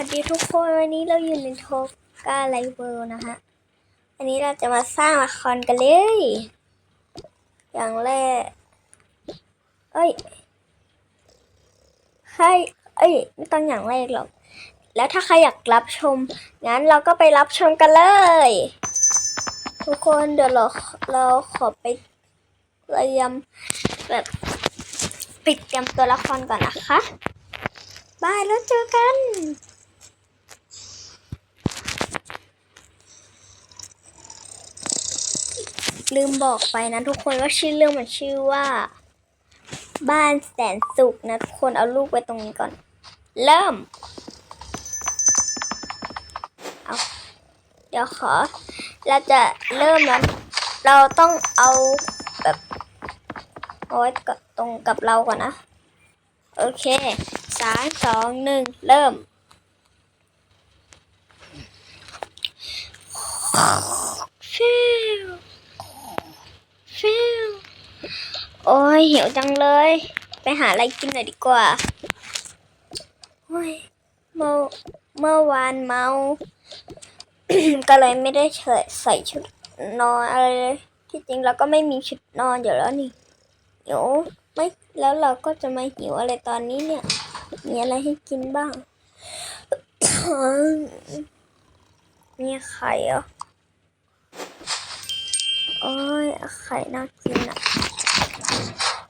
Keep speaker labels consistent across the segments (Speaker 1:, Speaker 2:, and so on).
Speaker 1: วัสดีทุกคนวันนี้เราอยู่ในโทกาไลเวิลด์นะฮะ อันนี้เราจะมาสร้างละครกันเลย อย่างแรก เอ้ยใครเอ้ย ไม่ต้องอย่างแรกหรอก แล้วถ้าใครอยากรับชม งั้นเราก็ไปรับชมกันเลย ทุกคนเดี๋ยวเราเราขอไปเตรียมแบบปิดเตรียมตัวละครก่อนนะคะบายแล้วเจอกัน ลืมบอกไปนะทุกคนว่าชื่อเรื่องมันชื่อว่า บ้านแสนสุขนะทุกคนเอาลูกไว้ตรงนี้ก่อน เริ่มเอาเดี๋ยวขอ เราจะเริ่มแล้วเราต้องเอาแบบเอาไว้กับตรงกับเราก่อนนะ โอเคสามสองหนึ่งเริ่มฟิวฟิว โอ้ยหิวจังเลย ไปหาอะไรกินหน่อยดีกว่าโอ้ยเมื่อเมื่อวานเมา ก็เลยไม่ได้เฉยใส่ชุดนอนอะไรเลยที่จริงเราก็ไม่มีชุดนอนอยู่แล้วนี่หิวไม่แล้วเราก็จะมาหิวอะไรตอนนี้เนี่ย มีอะไรให้กินบ้าง มีไข่เหรอ โอ้ยไข่น่ากินอะ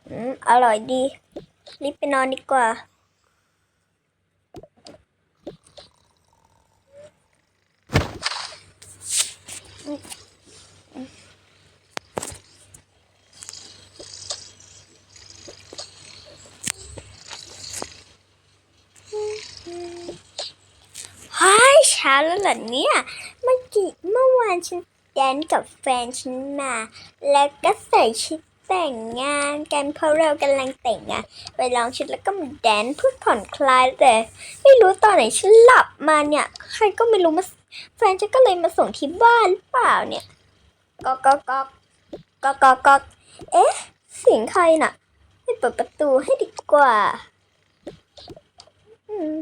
Speaker 1: อืมอร่อยดี รีบไปนอนดีกว่า เฮ้ยเช้าแล้วเหรอเนี่ย เมื่อกี้เมื่อวานฉัน แดนกับแฟนฉันมา แล้วก็ใส่ชุดแต่งงานกันเพราะเรากำลังแต่งงานไปลองชุดแล้วก็มาแดนเพื่อผ่อนคลายแต่ไม่รู้ตอนไหนฉันหลับมาเนี่ย ใครก็ไม่รู้มาแฟนฉันก็เลยมาส่งที่บ้านหรือเปล่าเนี่ยก็ก็ก็ก็ก็ก็เอ๊ะเสียงใครน่ะไม่เปิดประตูให้ดีกว่า อืม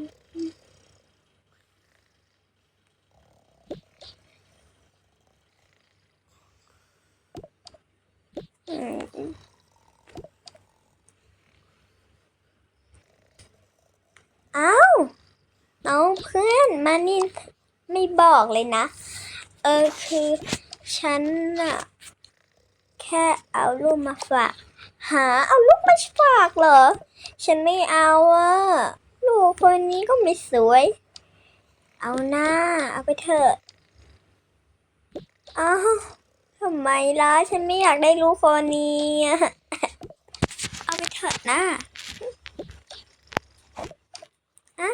Speaker 1: อ้าวเอาเพื่อนมานี่ไม่บอกเลยนะ เออคือฉันน่ะแค่เอารูปมาฝาก หาเอาลูกมาฝากเหรอ ฉันไม่เอาอะลูกคนนี้ก็ไม่สวย เอาหน้าเอาไปเถอะอ้าว ทำไมล่ะ ฉันไม่อยากได้รู้คนนี้เอาไปเถอะนะอะ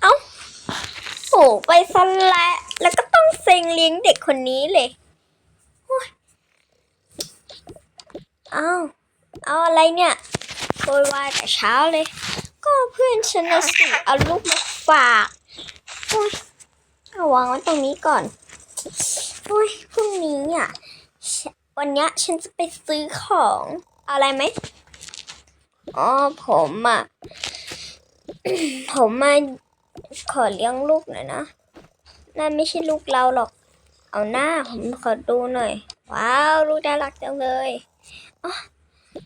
Speaker 1: เอาโหไปซะและแล้วก็ต้องเซ็งเลี้ยงเด็กคนนี้เลยโอ๊ยเอาเอาอะไรเนี่ยโวยวายแต่เช้าเลย ก็เพื่อนฉันนะสิเอาลูกมาฝากโอ๊ย เอาวางไว้ตรงนี้ก่อนโอ้ยพรุ่งนี้อะ วันนี้ฉันจะไปซื้อของอาอะไรไหมอ๋อผมอะ ผมมาขอเลี้ยงลูกหน่อยนะนั่นไม่ใช่ลูกเราหรอก เอาหน้าผมขอดูหน่อย ว้าวลูกน่ารักจังเลยอ๋อ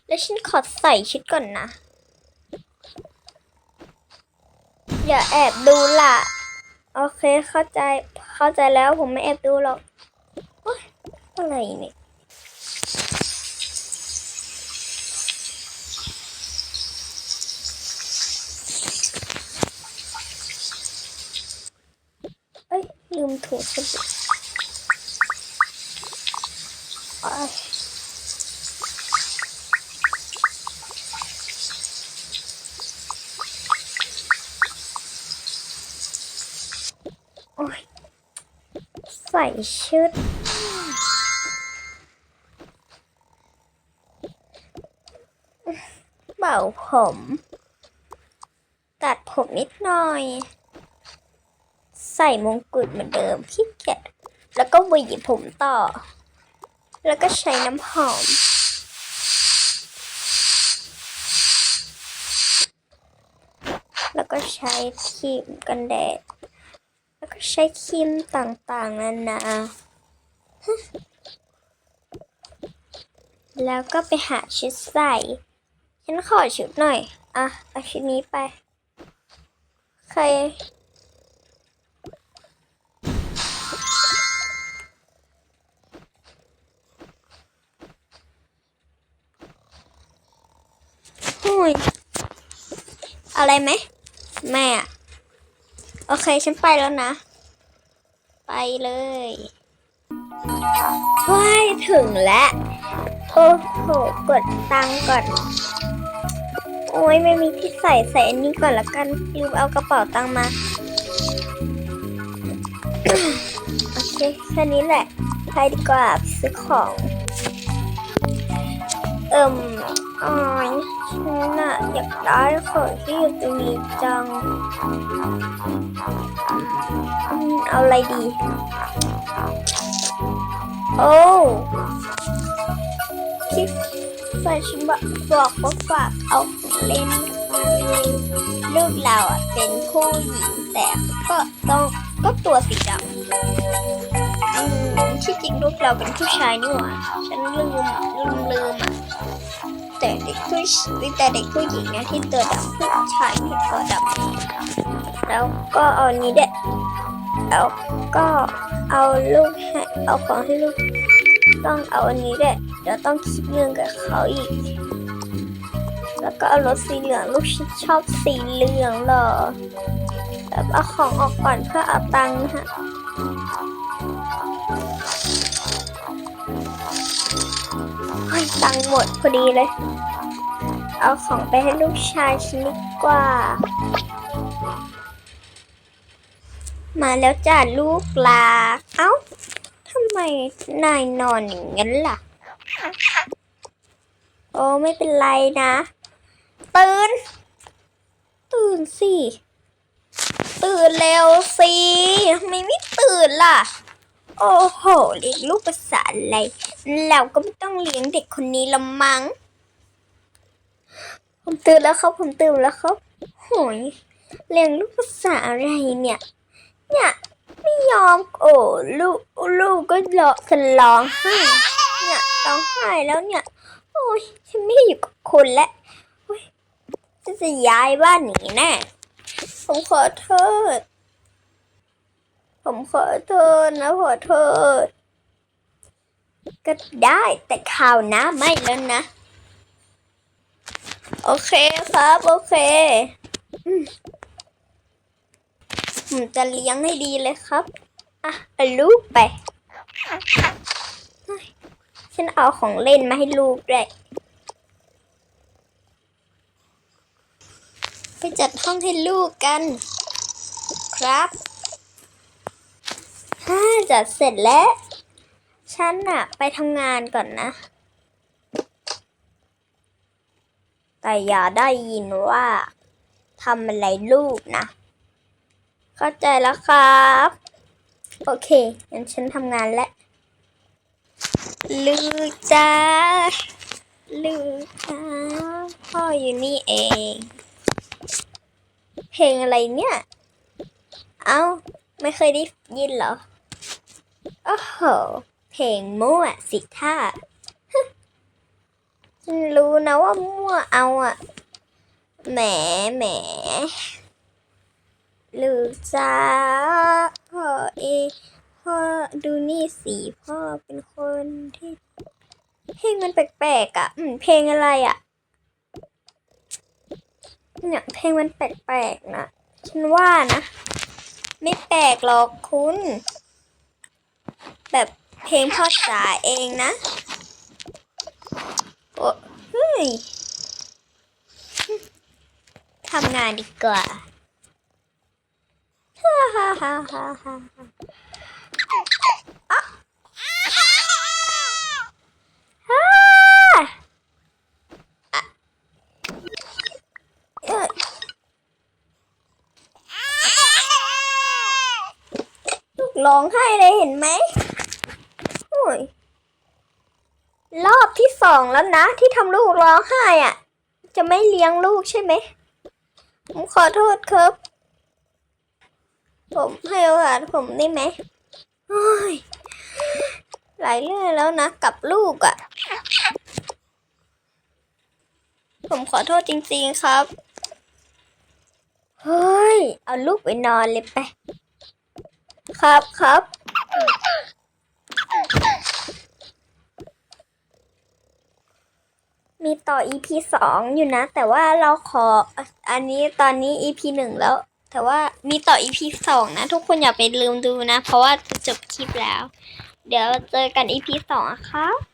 Speaker 1: แล้วฉันขอใส่ชุดก่อนนะ อย่าแอบดูล่ะ โอเคเข้าใจเข้าใจแล้วผมไม่แอบดูหรอกอะไรเนี่ยเอ้ยลืมถูกสบู่โอ๊ยโอ๊ย ใส่ชุดเป่าผม ตัดผมนิดหน่อย ใส่มงกุฎเหมือนเดิมขี้เกียจแล้วก็หวีผมต่อ แล้วก็ใช้น้ำหอมแล้วก็ใช้ครีมกันแดด ใช้ครีมต่างๆนานา แล้วก็ไปหาชุดใส่ ฉันขอชุดหน่อย อะ เอาชุดนี้ไป ใครหุยอะไรไหม แม่อะโอเค ฉันไปแล้วนะ ไปเลยว้ายถึงแล้วโอ้โหกดตังก่อน โอ้ยไม่มีที่ใส่ใส่อันนี้ก่อนละกันลืมเอากระเป๋าตังมา โอเคแค่นี้แหละไปดีกว่าซื้อของ เอิ่มอ๋อยฉันน่ะอยากได้ของที่อยู่ตรงนี้จังอืมเอาอะไรดี โอ้ที่แฟนฉันบอกบอกว่าฝากเอาของเล่นมาเลยลูกเราอะเป็นผู้หญิงแต่ก็ต้องก็ตัวสีดำ ริงลูกเราเป็นผู้ชายนี่หว่าฉันลืมลืมลืมอะแต่เด็กผู้แต่เด็กผู้หญิงนะที่ตัวดำผู้ชายที่ตัวดำแล้วก็เอานี้เด็ดแล้วก็เอาลูกให้เอาของให้ลูกต้องเอาอันนี้เด็ดเดี๋ยวต้องคิดเงินกับเขาอีก แล้วก็เอารถสีเหลืองลูกฉันชอบสีเหลืองเหรอแบบเอาของออกก่อนเพื่อเอาตังค์ฮะ ยตังหมดพอดีเลย เอาของไปให้ลูกชายฉันดีกว่า มาแล้วจ้าลูกลา เอ้าทำไมนายนอนอย่างนั้นล่ะ โอ้ไม่เป็นไรนะ ตื่น ตื่นสิ ตื่นเร็วสิทำไมไม่ตื่นล่ะ โอ้โหเลี้ยงลูกภาษาอะไร เราก็ไม่ต้องเลี้ยงเด็กคนนี้ละมั้ง ผมตื่นแล้วครับ ผมตื่นแล้วครับโหยเลี้ยงลูกภาษาอะไรเนี่ย เนี่ยไม่ยอมโอ้ลูกลูกก็ร้องจะร้องไห้เนี่ยร้องไห้แล้วเนี่ย โอ้ยฉันไม่ได้อยู่กับคุณแล้วโอ้ยฉันจะย้ายบ้านหนีแน่ผมขอโทษ ผมขอโทษนะขอโทษ ก็ได้แต่ข่าวน้าไม่แล้วนะ โอเคครับ โอเคผมจะเลี้ยงให้ดีเลยครับ อะลูกไป ฉันเอาของเล่นมาให้ลูกด้วยไปจัดห้องให้ลูกกัน ครับฮ่าจัดเสร็จแล้ว ฉันอะไปทำงานก่อนนะ แต่อย่าได้ยินว่าทำอะไรลูกนะ เข้าใจแล้วครับ โอเคงั้นฉันทำงานแล้วลูกจ้าลูกจ้าพ่ออยู่นี่เอง เพลงอะไรเนี่ย เอ้า ไม่เคยได้ยินเหรอโอ้โห เพลงมั่วสิท่าฉันรู้นะว่ามั่วเอาอะแหมแหมลูกจ้าพ่อเอพ่อดูนี่สิพ่อเป็นคนที่เพลงมันแปลกๆอะอืมเพลงอะไรอะเนี่ยเพลงมันแปลกๆนะฉันว่านะ ไม่แปลกหรอกคุณ แบบ เพลงพ่อจ๋าเองนะ โอ้เฮ้ยทำงานดีกว่าฮ่าฮ่าฮ่าฮ่าฮ่าอะฮ่าลูกร้องไห้เลยเห็นไหม รอบที่สองแล้วนะ ที่ทำลูกร้องไห้อะ จะไม่เลี้ยงลูกใช่ไหม ผมขอโทษครับ ผมให้โอกาสผมได้ไหมโอ้ยหลายเรื่องแล้วนะ กับลูกอะ่ะ ผมขอโทษจริงๆครับ เฮ้ย เอาลูกไปนอนเลยไป ครับครับ มีต่อ EP สองอยู่นะ แต่ว่าเราขออันนี้ตอนนี้ EP หนึ่งแล้ว แต่ว่ามีต่อ EP สองนะ ทุกคนอย่าไปลืมดูนะ เพราะว่าจะจบคลิปแล้ว เดี๋ยวเจอกัน EP สองอะครับ